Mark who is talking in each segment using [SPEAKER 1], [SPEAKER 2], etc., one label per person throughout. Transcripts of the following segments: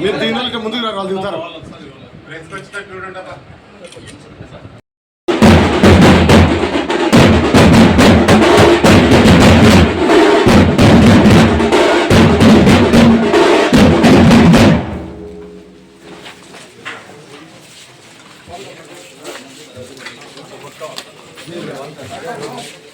[SPEAKER 1] మీరు దీనికి ముందుకు రావాలి దిగుతారు
[SPEAKER 2] Thank you.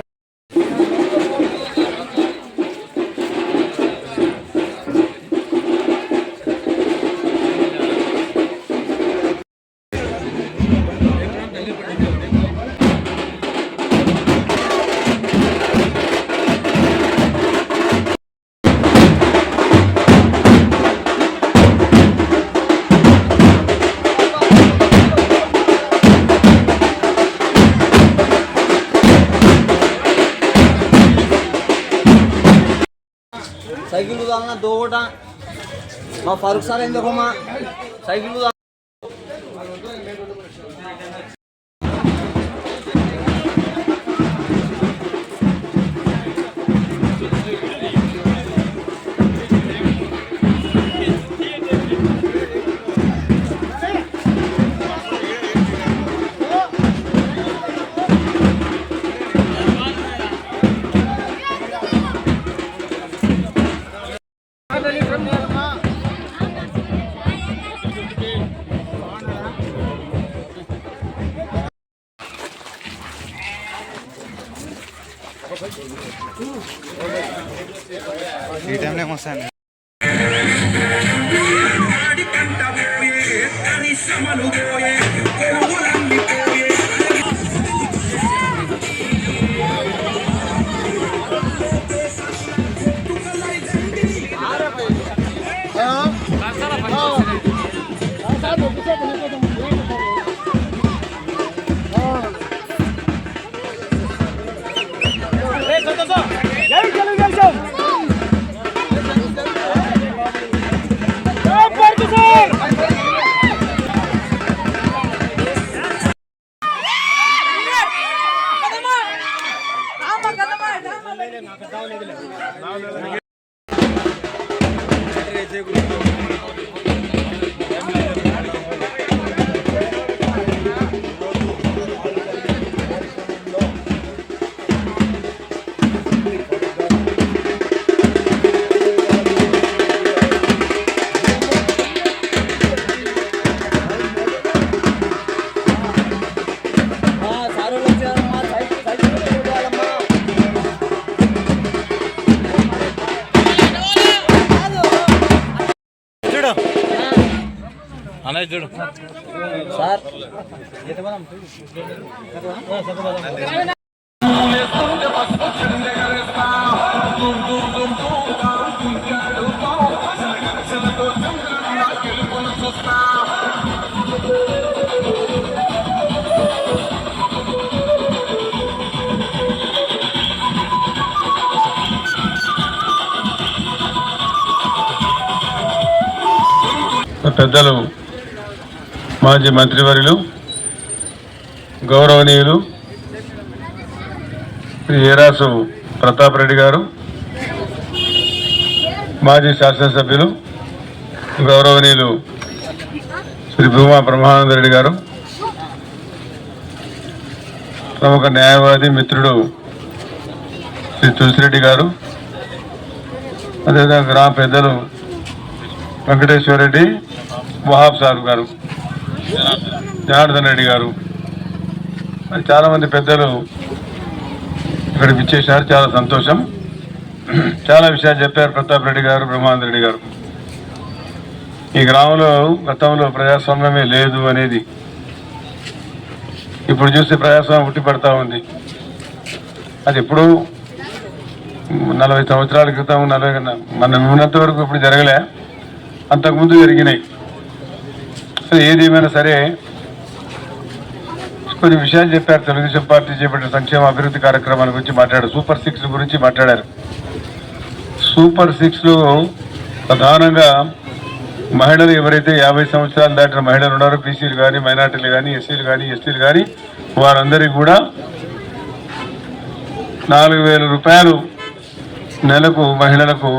[SPEAKER 2] కావాలన్నా దోగట మా ఫరూక్ సార్ ఎందుకు మా సైకిల్
[SPEAKER 3] ఈ టైంలో ఏమొస్తాను
[SPEAKER 2] సమలు
[SPEAKER 3] పోయే అన్నయ్య చూడు.
[SPEAKER 2] సార్.
[SPEAKER 1] పెద్దలు మాజీ మంత్రివర్యులు గౌరవనీయులు శ్రీ ఏరాసు ప్రతాప్ రెడ్డి గారు మాజీ శాసనసభ్యులు గౌరవనీయులు శ్రీ భూమా బ్రహ్మానంద రెడ్డి గారు ప్రముఖ న్యాయవాది మిత్రుడు శ్రీ తులసిరెడ్డి గారు అదేవిధంగా గ్రామ పెద్దలు వెంకటేశ్వర రెడ్డి వహాబ్ సార్ గారు. జనార్దన్ రెడ్డి గారు. మరి చాలామంది పెద్దలు ఇక్కడికి ఇచ్చేసినారు చాలా సంతోషం. చాలా విషయాలు చెప్పారు ప్రతాప్ రెడ్డి గారు బ్రహ్మానంద రెడ్డి గారు. ఈ గ్రామంలో గతంలో ప్రజాస్వామ్యమే లేదు అనేది ఇప్పుడు చూస్తే ప్రజాస్వామ్యం ఉట్టి పడతా ఉంది. అది ఎప్పుడు నలభై సంవత్సరాల క్రితం నలభై మన ఉన్నంత వరకు ఇప్పుడు జరగలే. అంతకుముందు జరిగినాయి. సో ఏది ఏమైనా సరే కొన్ని విషయాలు చెప్పారు. తెలుగుదేశం పార్టీ చేపట్టిన సంక్షేమ అభివృద్ధి కార్యక్రమాల గురించి మాట్లాడారు. సూపర్ సిక్స్ గురించి మాట్లాడారు. సూపర్ సిక్స్లో ప్రధానంగా మహిళలు ఎవరైతే యాభై సంవత్సరాలు దాటిన మహిళలు ఉన్నారో బీసీలు కానీ మైనార్టీలు కానీ ఎస్సీలు కానీ ఎస్టీలు కానీ వారందరికీ కూడా నాలుగు వేల రూపాయలు నెలకు మహిళలకు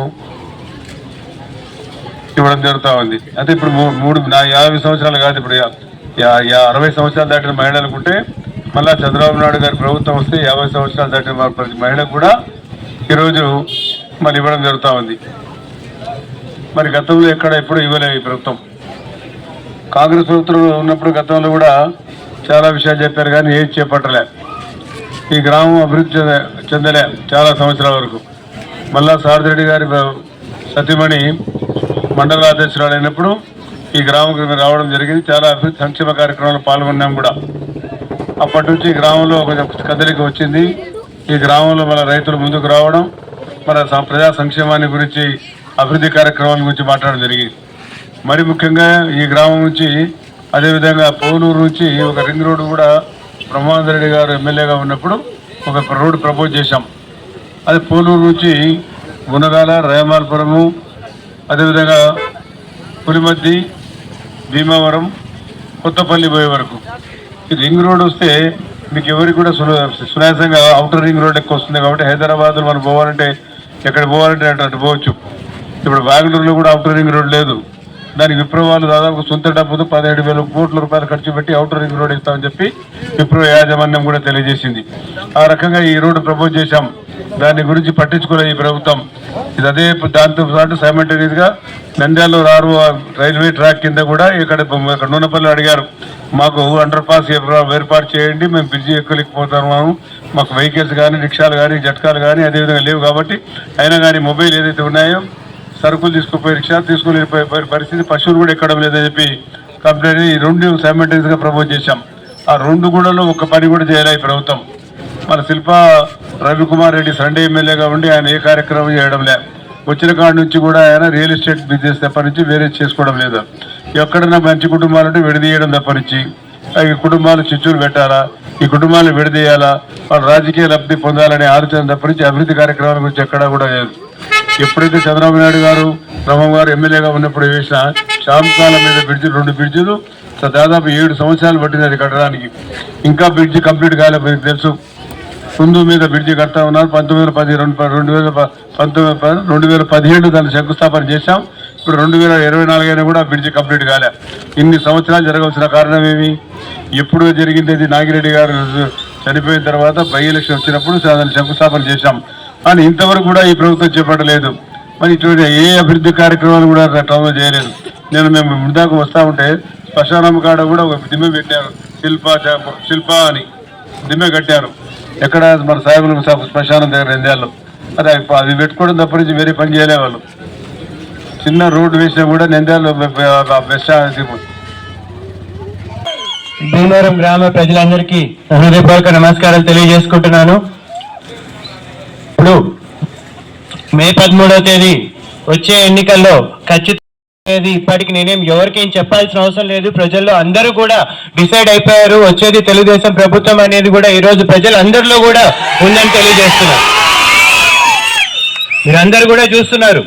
[SPEAKER 1] ఇవ్వడం జరుగుతూ ఉంది. అయితే ఇప్పుడు మూడు నా యాభై సంవత్సరాలు కాదు ఇప్పుడు అరవై సంవత్సరాలు దాటిన మహిళలకు ఉంటే మళ్ళా చంద్రబాబు నాయుడు గారి ప్రభుత్వం వస్తే యాభై సంవత్సరాలు దాటిన ప్రతి మహిళకు కూడా ఈరోజు మరి ఇవ్వడం జరుగుతూ ఉంది. మరి గతంలో ఎక్కడ ఎప్పుడు ఇవ్వలేదు ఈ ప్రభుత్వం. కాంగ్రెస్ ప్రభుత్వం ఉన్నప్పుడు గతంలో కూడా చాలా విషయాలు చెప్పారు కానీ ఏది చేపట్టలే. ఈ గ్రామం అభివృద్ధి చెంద- చెందలే చాలా సంవత్సరాల వరకు. మళ్ళా సారథరెడ్డి గారి సతీమణి మండల అయినప్పుడు ఈ గ్రామం రావడం జరిగింది. చాలా అభివృద్ధి సంక్షేమ కార్యక్రమాల్లో పాల్గొన్నాం కూడా. అప్పటి నుంచి ఈ గ్రామంలో కొంచెం కదలిక వచ్చింది. ఈ గ్రామంలో మన రైతులు ముందుకు రావడం మన ప్రజా సంక్షేమాన్ని గురించి అభివృద్ధి కార్యక్రమాల గురించి మాట్లాడడం జరిగింది. మరి ముఖ్యంగా ఈ గ్రామం నుంచి అదేవిధంగా పోలూరు నుంచి ఒక రింగ్ రోడ్డు కూడా బ్రహ్మానంద రెడ్డి గారు ఎమ్మెల్యేగా ఉన్నప్పుడు ఒక రోడ్డు ప్రపోజ్ చేశాం. అది పోలూరు నుంచి గుణగాల రేమాలపురము అదేవిధంగా పులిమద్ది భీమవరం కొత్తపల్లి పోయే వరకు. ఈ రింగ్ రోడ్ వస్తే మీకు ఎవరికి కూడా సున సునాయాసంగా అవుటర్ రింగ్ రోడ్ ఎక్కువ వస్తుంది కాబట్టి హైదరాబాద్లో మనం పోవాలంటే ఎక్కడ పోవాలంటే అటు అటు పోవచ్చు. ఇప్పుడు బెంగళూరులో కూడా అవుటర్ రింగ్ రోడ్ లేదు. దానికి విప్రో వాళ్ళు దాదాపు సొంత డబ్బుతో పదిహేడు వేల కోట్ల రూపాయలు ఖర్చు పెట్టి అవుటర్ రింగ్ రోడ్ ఇస్తామని చెప్పి విప్రో యాజమాన్యం కూడా తెలియజేసింది. ఆ రకంగా ఈ రోడ్డు ప్రపోజ్ చేశాం. దాని గురించి పట్టించుకునే ఈ ప్రభుత్వం. ఇది అదే దాంతో పాటు సైమల్టేనియస్గా నంద్యాలలో రారు రైల్వే ట్రాక్ కింద కూడా ఇక్కడ ఇక్కడ నూనెపల్లి అడిగారు. మాకు అండర్ పాస్ ఏర్పాటు చేయండి మేము బ్రిడ్జి ఎక్కువలేకపోతున్నాము మాకు వెహికల్స్ కానీ రిక్షాలు కానీ జట్కాలు కానీ అదేవిధంగా లేవు కాబట్టి అయినా కానీ మొబైల్ ఏదైతే ఉన్నాయో సరుకులు తీసుకుపోయి రిక్షా తీసుకుని వెళ్ళిపోయే పరిస్థితి పశువులు కూడా ఎక్కడం లేదని చెప్పి కంప్లైంట్ ఈ రెండు సైమల్టేనియస్ ప్రమోట్ చేశాం. ఆ రెండు గూడలో ఒక పని కూడా చేయలే ఈ ప్రభుత్వం. మన శిల్ప రవికుమార్ రెడ్డి సండే ఎమ్మెల్యేగా ఉండి ఆయన ఏ కార్యక్రమం చేయడం లే. వచ్చిన కాడ నుంచి కూడా ఆయన రియల్ ఎస్టేట్ బిజినెస్ తప్ప నుంచి వేరే చేసుకోవడం లేదు. ఎక్కడన్నా మంచి కుటుంబాలు ఉంటే విడదీయడం తప్ప నుంచి. ఈ కుటుంబాలు చిచ్చులు పెట్టాలా? ఈ కుటుంబాలను విడదీయాలా? వాళ్ళు రాజకీయ లబ్ధి పొందాలనే ఆలోచన తప్ప నుంచి అభివృద్ధి కార్యక్రమాల గురించి ఎక్కడా కూడా లేదు. ఎప్పుడైతే చంద్రబాబు నాయుడు గారు రమం గారు ఎమ్మెల్యేగా ఉన్నప్పుడు వేసిన శాంకాల మీద బ్రిడ్జిలు రెండు బ్రిడ్జిలు దాదాపు ఏడు సంవత్సరాలు పట్టింది అది కట్టడానికి. ఇంకా బ్రిడ్జి కంప్లీట్ కాలేదు మీకు తెలుసు. ముందు మీద బ్రిడ్జి కడతా ఉన్నారు. పంతొమ్మిది వేల పది రెండు రెండు వేల పంతొమ్మిది పది రెండు వేల పదిహేడు దాన్ని శంకుస్థాపన చేశాం. ఇప్పుడు రెండు వేల ఇరవై నాలుగు కూడా బ్రిడ్జి కంప్లీట్ కాలే. ఇన్ని సంవత్సరాలు జరగవలసిన కారణం ఏమి? ఎప్పుడు జరిగింది నాగిరెడ్డి గారు చనిపోయిన తర్వాత బై ఎలక్షన్ వచ్చినప్పుడు దాన్ని శంకుస్థాపన చేశాం. అని ఇంతవరకు కూడా ఈ ప్రభుత్వం చేపట్టలేదు. మరి ఇటువంటి ఏ అభివృద్ధి కార్యక్రమాలు కూడా టౌన్లో చేయలేదు. నేను మేము ముందాకు వస్తూ ఉంటే శ్మశానం కాడ కూడా ఒక దిమ్మె పెట్టారు. శిల్ప శిల్ప అని దిమ్మె కట్టారు. ఎక్కడ మన సాయిబుల శ్మశానం దగ్గర రెండేళ్ళు. అదే అది పెట్టుకోవడం తప్ప నుంచి వేరే పని చేయలేవాళ్ళు. చిన్న రోడ్డు వేసినా కూడా నిందాలు బెస్ట్
[SPEAKER 4] భీమవరం గ్రామ ప్రజలందరికీ హృదయపూర్వక నమస్కారాలు తెలియజేసుకుంటున్నాను ఇప్పుడు మే పదమూడవ తేదీ వచ్చే ఎన్నికల్లో ఖచ్చితంగా అనేది ఇప్పటికి నేనేం ఎవరికేం చెప్పాల్సిన అవసరం లేదు. ప్రజల్లో అందరూ కూడా డిసైడ్ అయిపోయారు. వచ్చేది తెలుగుదేశం ప్రభుత్వం అనేది కూడా ఈరోజు ప్రజలందరిలో కూడా ఉందని తెలియజేస్తున్నారు మీరందరూ కూడా చూస్తున్నారు.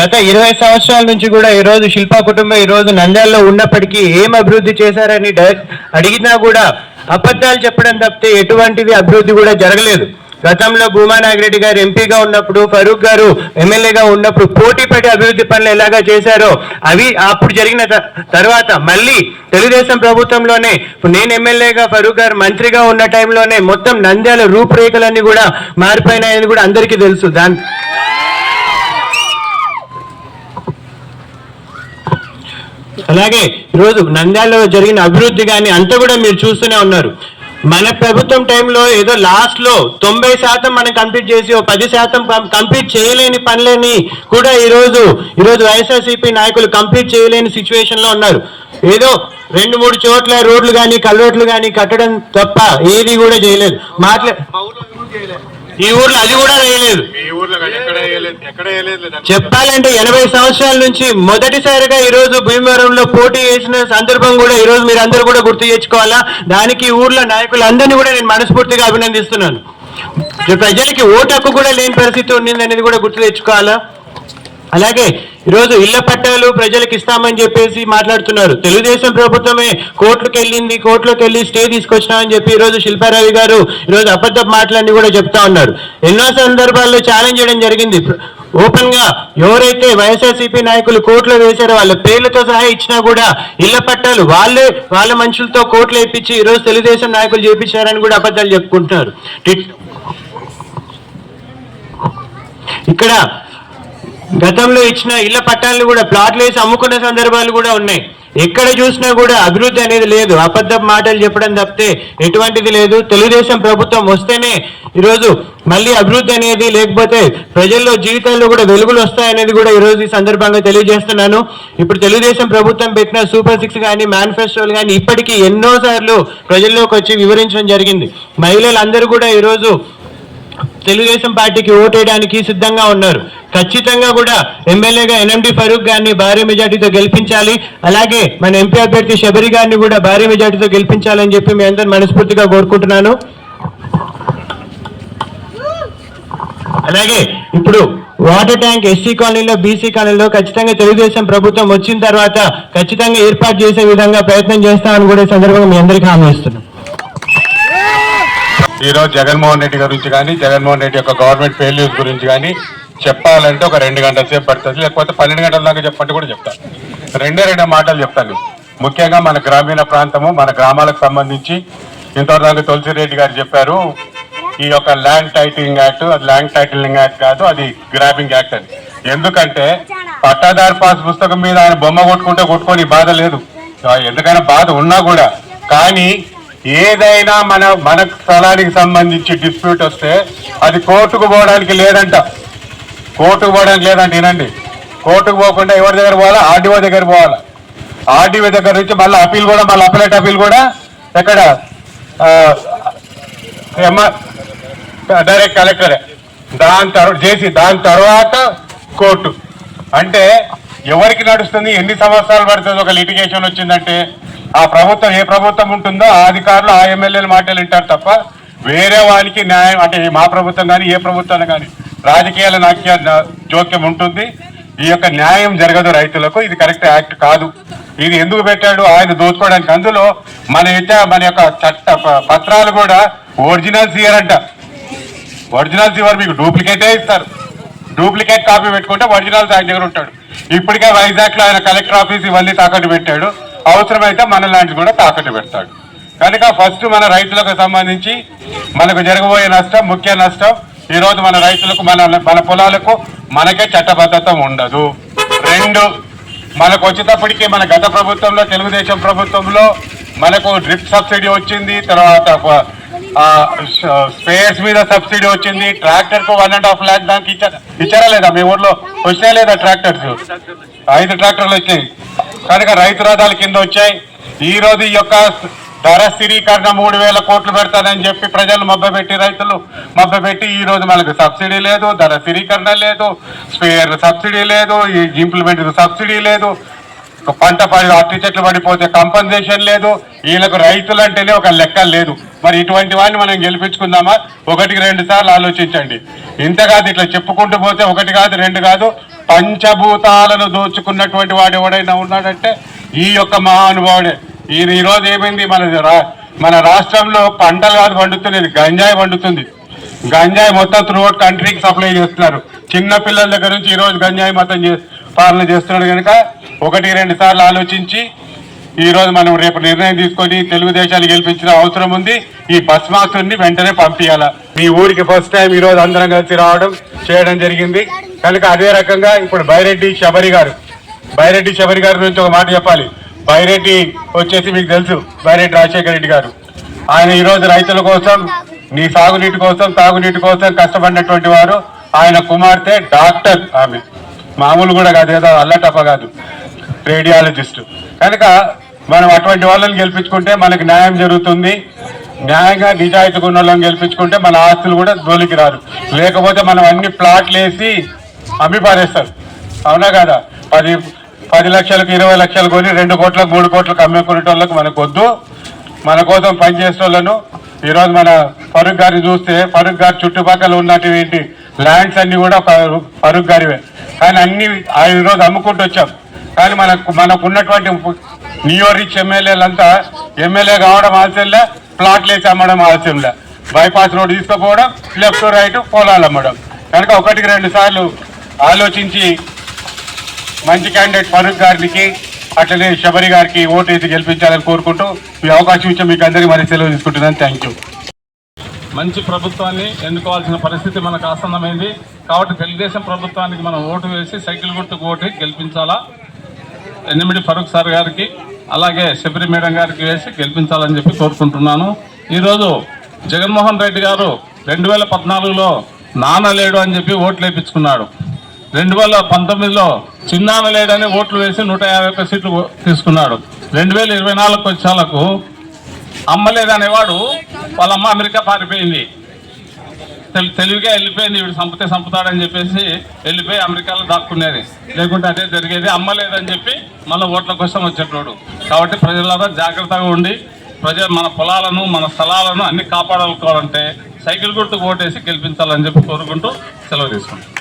[SPEAKER 4] గత ఇరవై సంవత్సరాల నుంచి కూడా ఈ రోజు శిల్పా కుటుంబం ఈ రోజు నంద్యాలలో ఉన్నప్పటికీ ఏం అభివృద్ధి చేశారని అడిగినా కూడా అబద్ధాలు చెప్పడం తప్పితే ఎటువంటిది అభివృద్ధి కూడా జరగలేదు. గతంలో భూమా నాగిరెడ్డి గారు ఎంపీగా ఉన్నప్పుడు ఫరూక్ గారు ఎమ్మెల్యేగా ఉన్నప్పుడు పోటీ పెట్టి అభివృద్ధి పనులు ఎలాగా చేశారో అవి అప్పుడు జరిగిన తర్వాత మళ్ళీ తెలుగుదేశం ప్రభుత్వంలోనే నేను ఎమ్మెల్యేగా ఫరూక్ గారు మంత్రిగా ఉన్న టైంలోనే మొత్తం నంద్యాల రూపురేఖలన్నీ కూడా మారిపోయినాయని కూడా అందరికీ తెలుసు. దాని అలాగే ఈరోజు నంద్యాలలో జరిగిన అభివృద్ధి కానీ అంతా కూడా మీరు చూస్తూనే ఉన్నారు. మన ప్రభుత్వం టైంలో ఏదో లాస్ట్లో తొంభై శాతం మనం కంప్లీట్ చేసి ఓ పది శాతం కంప్లీట్ చేయలేని పనులని కూడా ఈరోజు ఈరోజు వైఎస్ఆర్సీపీ నాయకులు కంప్లీట్ చేయలేని సిచ్యువేషన్లో ఉన్నారు. ఏదో రెండు మూడు చోట్ల రోడ్లు కానీ కల్వర్ట్లు కానీ కట్టడం తప్ప ఏది కూడా చేయలేదు. మాట్లా ఈ ఊర్లో అది కూడా వేయలేదు. చెప్పాలంటే ఎనభై సంవత్సరాల నుంచి మొదటిసారిగా ఈ రోజు భీమవరంలో పోటీ చేసిన సందర్భం కూడా ఈ రోజు మీరు అందరూ కూడా గుర్తు తెచ్చుకోవాలా దానికి ఊర్లో నాయకులందరినీ కూడా నేను మనస్ఫూర్తిగా అభినందిస్తున్నాను. ప్రజలకి ఓటు హక్కు కూడా లేని పరిస్థితి ఉండింది అనేది కూడా గుర్తు తెచ్చుకోవాలా? అలాగే ఈరోజు ఇళ్ళ పట్టాలు ప్రజలకు ఇస్తామని చెప్పేసి మాట్లాడుతున్నారు. తెలుగుదేశం ప్రభుత్వమే కోర్టుకు వెళ్ళింది కోర్టులోకి వెళ్ళి స్టే తీసుకొచ్చినామని చెప్పి ఈరోజు శిల్పారావి గారు ఈరోజు అబద్ధ మాటలన్నీ కూడా చెప్తా ఉన్నారు. ఎన్నో సందర్భాల్లో ఛాలెంజ్ చేయడం జరిగింది. ఓపెన్గా ఎవరైతే వైఎస్ఆర్సీపీ నాయకులు కోర్టులో వేశారో వాళ్ళ పేర్లతో సహా ఇచ్చినా కూడా ఇళ్ళ పట్టాలు వాళ్ళే వాళ్ళ మనుషులతో కోర్టులు ఇప్పించి ఈరోజు తెలుగుదేశం నాయకులు చేపించారని కూడా అబద్ధాలు చెప్పుకుంటున్నారు. టిట్- ఇక్కడ గతంలో ఇచ్చిన ఇళ్ళ పట్టాలను కూడా ప్లాట్లు వేసి అమ్ముకున్న సందర్భాలు కూడా ఉన్నాయి. ఎక్కడ చూసినా కూడా అభివృద్ధి అనేది లేదు. అబద్ధ మాటలు చెప్పడం తప్పితే ఎటువంటిది లేదు. తెలుగుదేశం ప్రభుత్వం వస్తేనే ఈరోజు మళ్ళీ అభివృద్ధి అనేది లేకపోతే ప్రజల్లో జీవితాల్లో కూడా వెలుగులు వస్తాయనేది కూడా ఈరోజు ఈ సందర్భంగా తెలియజేస్తున్నాను. ఇప్పుడు తెలుగుదేశం ప్రభుత్వం పెట్టిన సూపర్ సిక్స్ కానీ మేనిఫెస్టోలు కానీ ఇప్పటికీ ఎన్నోసార్లు ప్రజల్లోకి వచ్చి వివరించడం జరిగింది. మహిళలందరూ కూడా ఈరోజు తెలుగుదేశం పార్టీకి ఓటేయడానికి సిద్ధంగా ఉన్నారు. ఖచ్చితంగా కూడా ఎమ్మెల్యేగా ఎన్ఎండి ఫరూక్ గారిని భారీ మెజార్టీతో గెలిపించాలి. అలాగే మన ఎంపీ అభ్యర్థి శబరి గారిని కూడా భారీ మెజార్టీతో గెలిపించాలని చెప్పి మీ అందరూ మనస్ఫూర్తిగా కోరుకుంటున్నాను. అలాగే ఇప్పుడు వాటర్ ట్యాంక్ ఎస్సీ కాలనీలో బీసీ కాలనీలో ఖచ్చితంగా తెలుగుదేశం ప్రభుత్వం వచ్చిన తర్వాత ఖచ్చితంగా ఏర్పాటు చేసే విధంగా ప్రయత్నం చేస్తామని కూడా ఈ సందర్భంగా మీ అందరికీ హామీ ఇస్తున్నాం.
[SPEAKER 5] ఈ రోజు జగన్మోహన్ రెడ్డి గురించి కానీ జగన్మోహన్ రెడ్డి యొక్క గవర్నమెంట్ ఫెయిల్యూర్స్ గురించి కానీ చెప్పాలంటే ఒక రెండు గంటల సేపు పడుతుంది. లేకపోతే పన్నెండు గంటల దాకా చెప్పంటే కూడా చెప్తాను రెండే రెండు మాటలు చెప్తాను. ముఖ్యంగా మన గ్రామీణ ప్రాంతము మన గ్రామాలకు సంబంధించి ఇంతవరకు తులసిరెడ్డి గారు చెప్పారు ఈ యొక్క ల్యాండ్ టైటిలింగ్ యాక్ట్ అది ల్యాండ్ టైటిలింగ్ యాక్ట్ కాదు అది గ్రాబింగ్ యాక్ట్ అని. ఎందుకంటే పట్టాదారు పాస్ పుస్తకం మీద ఆయన బొమ్మ కొట్టుకుంటే కొట్టుకొని బాధ లేదు. ఎందుకైనా బాధ ఉన్నా కూడా. కానీ ఏదైనా మన మన స్థలానికి సంబంధించి డిస్ప్యూట్ వస్తే అది కోర్టుకు పోవడానికి లేదంట. కోర్టుకు పోవడానికి లేదంట వినండి. కోర్టుకు పోకుండా ఎవరి దగ్గర పోవాలా? ఆర్డీఓ దగ్గర పోవాలా? ఆర్డీఓ దగ్గర నుంచి మళ్ళీ అప్పీల్ కూడా మళ్ళీ అప్పలేట్ అప్పీల్ కూడా ఎక్కడ డైరెక్ట్ కలెక్టరే దాని తర్వాత చేసి దాని తర్వాత కోర్టు. అంటే ఎవరికి నడుస్తుంది? ఎన్ని సంవత్సరాలు పడుతుంది? ఒక లిటిగేషన్ వచ్చిందంటే ఆ ప్రభుత్వం ఏ ప్రభుత్వం ఉంటుందో ఆ అధికారులు ఆ ఎమ్మెల్యేలు మాటలు వింటారు తప్ప వేరే వానికి న్యాయం అంటే మా ప్రభుత్వం కానీ ఏ ప్రభుత్వం కానీ రాజకీయాల నాట్య జోక్యం ఉంటుంది. ఈ యొక్క న్యాయం జరగదు రైతులకు. ఇది కరెక్ట్ యాక్ట్ కాదు. ఇది ఎందుకు పెట్టాడు? ఆయన దోచుకోవడానికి. అందులో మన యొక్క మన యొక్క చట్ట పత్రాలు కూడా ఒరిజినల్స్ ఇయరంట ఒరిజినల్స్ ఇవ్వరు మీకు డూప్లికేటే ఇస్తారు. డూప్లికేట్ కాపీ పెట్టుకుంటే ఒరిజినల్స్ ఆయన దగ్గర ఉంటాడు. ఇప్పటికే వైజాగ్లో ఆయన కలెక్టర్ ఆఫీస్ ఇవన్నీ తాకట్టు పెట్టాడు. అవసరమైతే మన లాంటి కూడా తాకట్టు పెడతాడు. కనుక ఫస్ట్ మన రైతులకు సంబంధించి మనకు జరగబోయే నష్టం ముఖ్య నష్టం ఈరోజు మన రైతులకు మన మన పొలాలకు మనకే చట్టబద్ధత ఉండదు. రెండు మనకు వచ్చేటప్పటికి మన గత ప్రభుత్వంలో తెలుగుదేశం ప్రభుత్వంలో మనకు డ్రిప్ సబ్సిడీ వచ్చింది తర్వాత స్పేర్స్ మీద సబ్సిడీ వచ్చింది ట్రాక్టర్కు వన్ అండ్ హాఫ్ ల్యాక్ దానికి ఇచ్చారా లేదా? మీ ఊర్లో వచ్చినా లేదా ట్రాక్టర్స్? ఐదు ట్రాక్టర్లు వచ్చాయి. కనుక రైతు రథాల కింద వచ్చాయి. ఈ రోజు ఈ యొక్క ధర స్థిరీకరణ మూడు వేల కోట్లు పెడతానని చెప్పి ప్రజలు మభ్యపెట్టి రైతులు మభ్యపెట్టి ఈ రోజు మనకు సబ్సిడీ లేదు ధర స్థిరీకరణ లేదు స్పేర్ సబ్సిడీ లేదు ఇంప్లిమెంట్ సబ్సిడీ లేదు. పంట పడి అట్టి చెట్లు పడిపోతే కంపెన్సేషన్ లేదు. వీళ్ళకు రైతులు అంటేనే ఒక లెక్క లేదు. మరి ఇటువంటి వాడిని మనం గెలిపించుకుందామా? ఒకటికి రెండు సార్లు ఆలోచించండి. ఇంత కాదు ఇట్లా చెప్పుకుంటూ పోతే ఒకటి కాదు రెండు కాదు. పంచభూతాలను దోచుకున్నటువంటి వాడు ఎవడైనా ఉన్నాడంటే ఈ యొక్క మహానుభావుడే. ఈయన ఈరోజు ఏమైంది? మన రా- మన రాష్ట్రంలో పంటలు కాదు పండుతున్నది గంజాయి పండుతుంది. గంజాయి మొత్తం త్రూఅవుట్ కంట్రీకి సప్లై చేస్తున్నారు. చిన్న పిల్లల దగ్గర నుంచి ఈరోజు గంజాయి మొత్తం చే- పాలన చేస్తున్నాడు కనుక ఒకటి రెండు సార్లు ఆలోచించి ఈరోజు మనం రేపు నిర్ణయం తీసుకొని తెలుగుదేశాన్ని గెలిపించిన అవసరం ఉంది. ఈ భస్మాసుని వెంటనే పంపించాల మీ ఊరికి ఫస్ట్ టైం ఈ రోజు అందరం కలిసి రావడం చేయడం జరిగింది. కనుక అదే రకంగా ఇప్పుడు బైరెడ్డి శబరి గారు బైరెడ్డి శబరి గారి గురించి ఒక మాట చెప్పాలి. బైరెడ్డి వచ్చేసి మీకు తెలుసు బైరెడ్డి రాజశేఖర రెడ్డి గారు. ఆయన ఈరోజు రైతుల కోసం నీ సాగునీటి కోసం తాగునీటి కోసం కష్టపడినటువంటి వారు. ఆయన కుమార్తె డాక్టర్ ఆమె. మామూలు కూడా కాదు ఏదో అల్లటప్ప కాదు. రేడియాలజిస్ట్. కనుక మనం అటువంటి వాళ్ళని గెలిపించుకుంటే మనకి న్యాయం జరుగుతుంది. న్యాయంగా నిజాయితీ ఉన్న వాళ్ళని గెలిపించుకుంటే మన ఆస్తులు కూడా దోలికి రారు లేకపోతే మనం అన్ని ప్లాట్లు వేసి అమ్మి పారేస్తారు అవునా కదా? పది పది లక్షలకు ఇరవై లక్షలు కొని రెండు కోట్లకు మూడు కోట్లకు అమ్ముకునే వాళ్ళకి మనకు వద్దు. మన కోసం పనిచేసే వాళ్ళను ఈరోజు మన ఫరూక్ గారిని చూస్తే ఫరూక్ గారి చుట్టుపక్కల ఉన్నటువంటి ల్యాండ్స్ అన్ని కూడా ఫరూ- ఫరూక్ గారివే. కానీ అన్ని ఆ ఈరోజు అమ్ముకుంటూ వచ్చాం. కానీ మనకు మనకు ఉన్నటువంటి నియో రిచ్ ఎమ్మెల్యేలంతా ఎమ్మెల్యే కావడం ఆలస్యంలే ప్లాట్లు వేసి అమ్మడం ఆలస్యంలే. బైపాస్ రోడ్ తీసుకుపోవడం లెఫ్ట్ రైట్ పొలాలు అమ్మడం. కనుక ఒకటికి రెండు సార్లు ఆలోచించి మంచి క్యాండిడేట్ ఫరూక్ గారికి అట్లనే శబరి గారికి ఓటు వేసి గెలిపించాలని కోరుకుంటూ మీ అవకాశం ఇచ్చి మీకు అందరికీ మరి సెలవు తీసుకుంటున్నాను. Thank you.
[SPEAKER 2] మంచి ప్రభుత్వాన్ని ఎన్నుకోవాల్సిన పరిస్థితి మనకు ఆసన్నమైంది. కాబట్టి తెలుగుదేశం ప్రభుత్వానికి మనం ఓటు వేసి సైకిల్ గుర్తుకు ఓటు గెలిపించాలా? ఎనిమిది ఫరూక్ సార్ గారికి అలాగే శబరి మేడం గారికి వేసి గెలిపించాలని చెప్పి కోరుకుంటున్నాను. ఈరోజు జగన్మోహన్ రెడ్డి గారు రెండు వేల పద్నాలుగులో నాన్న లేడు అని చెప్పి ఓట్లు వేయించుకున్నాడు రెండు వేల పంతొమ్మిదిలో చిన్నాన్న లేడని ఓట్లు వేసి నూట యాభై ఒక్క సీట్లు తీసుకున్నాడు. రెండు వేల ఇరవై నాలుగు వచ్చాలకు అమ్మలేదనేవాడు వాళ్ళ అమ్మ అమెరికా పారిపోయింది. తెలివిగా వెళ్ళిపోయింది వీడు సంపతే సంపుతాడని చెప్పేసి వెళ్ళిపోయి అమెరికాలో దాక్కునేది. లేకుంటే అదే జరిగేది. అమ్మలేదని చెప్పి మళ్ళీ ఓట్ల కోసం వచ్చేటోడు. కాబట్టి ప్రజలంతా జాగ్రత్తగా ఉండి ప్రజలు మన పొలాలను మన స్థలాలను అన్ని కాపాడాలనుకోవాలంటే సైకిల్ గుర్తుకు ఓటేసి గెలిపించాలని చెప్పి కోరుకుంటూ సెలవు తీసుకుంటాం